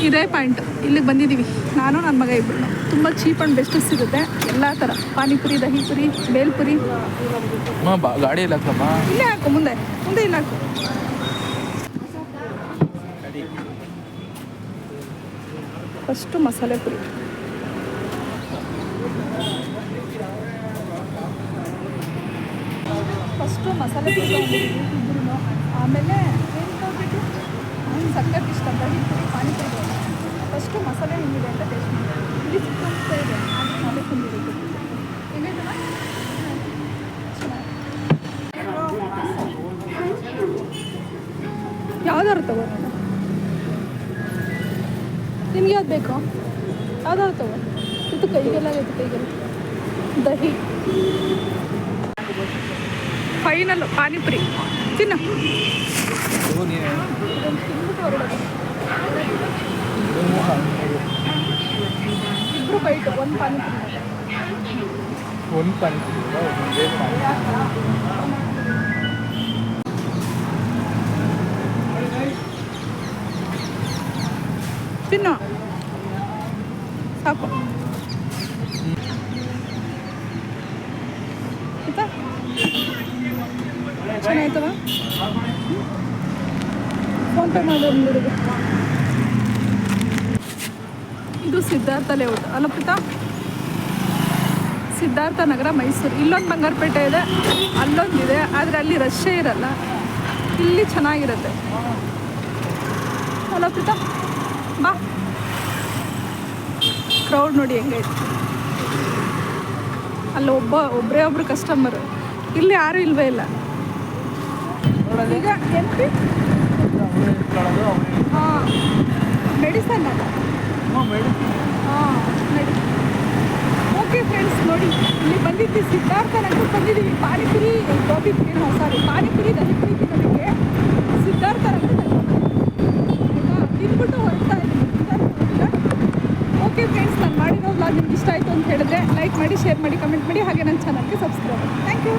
Play point. ಇಲ್ಲಿಗೆ ಬಂದಿದ್ದೀವಿ. ನಾನು ನನ್ನ ಮಗ ಇಬ್ಬರು ತುಂಬ ಚೀಪ್ ಆ್ಯಂಡ್ ಬೆಸ್ಟ್ ಸಿಗುತ್ತೆ ಎಲ್ಲ ಥರ ಪಾನಿಪುರಿ ದಹಿಪುರಿ ಬೇಲ್ಪುರಿ. ಗಾಡಿ ಇಲ್ಲ ಇಲ್ಲೇ ಹಾಕು ಮುಂದೆ. ಮುಂದೆ ಇಲ್ಲ ಹಾಕು. ಫಸ್ಟು ಮಸಾಲೆ ಪುರಿ. ಫಸ್ಟು ಮಸಾಲೆ ಪುರಿ ಆಮೇಲೆ ಸಕ್ಕತ್ ಇಷ್ಟ ಅಂತ ಪುರಿ ಪಾನಿಪುರಿ ಫಸ್ಟು ಮಸಾಲೆ ಹೆಂಗಿದೆ ಅಂತ ಟೇಸ್ಟ್ ಮಾಡಿ. ಇಲ್ಲಿ ಚಿಕ್ಕ ಇದೆ. ಆದರೆ ಮಸಾಲೆ ಯಾವ್ದಾರು ಯಾವ್ದಾದ್ರು ತಗೋ ನೀನು ನಿಮ್ಗೆ ಯಾವ್ದು ಬೇಕು? ಯಾವ್ದಾದ್ರು ತಗೋ ಇದು ಕೈಗೆಲ್ಲ ಇದು ಕೈಗೆಲ್ಲ. ದಹಿ. ಫೈನಲ್ ಪಾನಿಪುರಿ. ತಿನ್ನು ಇದೊಂದು ತಿಂದ್ಬಿಟ್ಟು ಹೊರಡೋದು ಇಬ್ಬರು ಬೈಟು ಒಂದು ಪಾನಿಪುರಿ ಒಂದು ಪಾನಿಪುರಿ ಒಂದೇ ತಿನ್ನು ಚೆನ್ನಾಯ್ತವ ಫೋನ್ ಪೇ ಮಾಡಿ ಇದು ಸಿದ್ಧಾರ್ಥ ಲೇಔಟ್ ಅಲ್ಲ ಸಿದ್ಧಾರ್ಥ ನಗರ, ಮೈಸೂರು. ಇಲ್ಲೊಂದು ಬಂಗಾರಪೇಟೆ ಇದೆ ಅಲ್ಲೊಂದಿದೆ ಆದರೆ ಅಲ್ಲಿ ರಶ್ಶೇ ಇರಲ್ಲ. ಇಲ್ಲಿ ಚೆನ್ನಾಗಿರುತ್ತೆ. ಅಲ್ಲ ಬಾ. ಕ್ರೌಡ್ ನೋಡಿ ಹೆಂಗೈತೆ ಅಲ್ಲಿ ಒಬ್ಬ ಒಬ್ಬರೇ ಒಬ್ರು ಕಸ್ಟಮರ್ ಇಲ್ಲಿ ಯಾರೂ ಇಲ್ವೇ ಇಲ್ಲ. ಹಾಂ. ಮೆಡಿಸನ್ ಅಲ್ಲ ಹಾಂ ಮೆಡಿಸನ್. ಓಕೆ ಫ್ರೆಂಡ್ಸ್ ನೋಡಿ ಇಲ್ಲಿ ಬಂದಿದ್ದೀವಿ ಸಿದ್ಧಾರ್ಥ ನಗರಕ್ಕೆ ಬಂದಿದ್ದೀವಿ ಪಾನಿಪುರಿ ಗೋಬಿ ಪುರಿ ಸಾರಿ ಪಾನಿಪುರಿ ದಹಿಪುರಿ ತಿನ್ನೋದಕ್ಕೆ ಸಿದ್ಧಾರ್ಥ ನಗರ ತಿಂದ್ಬಿಟ್ಟು ಹೊರಡ್ತಾ ಇದ್ದೀನಿ. ಓಕೆ ಫ್ರೆಂಡ್ಸ್ ನಾನು ಮಾಡಿರೋ ವ್ಲಾಗ್ ನಿಮ್ಗೆ ಇಷ್ಟ ಆಯಿತು ಅಂತ ಹೇಳಿದ್ರೆ ಲೈಕ್ ಮಾಡಿ ಶೇರ್ ಮಾಡಿ ಕಮೆಂಟ್ ಮಾಡಿ ಹಾಗೆ ನನ್ನ ಚಾನಲ್ಗೆ ಸಬ್ಸ್ಕ್ರೈಬ್ ಮಾಡಿ. Thank you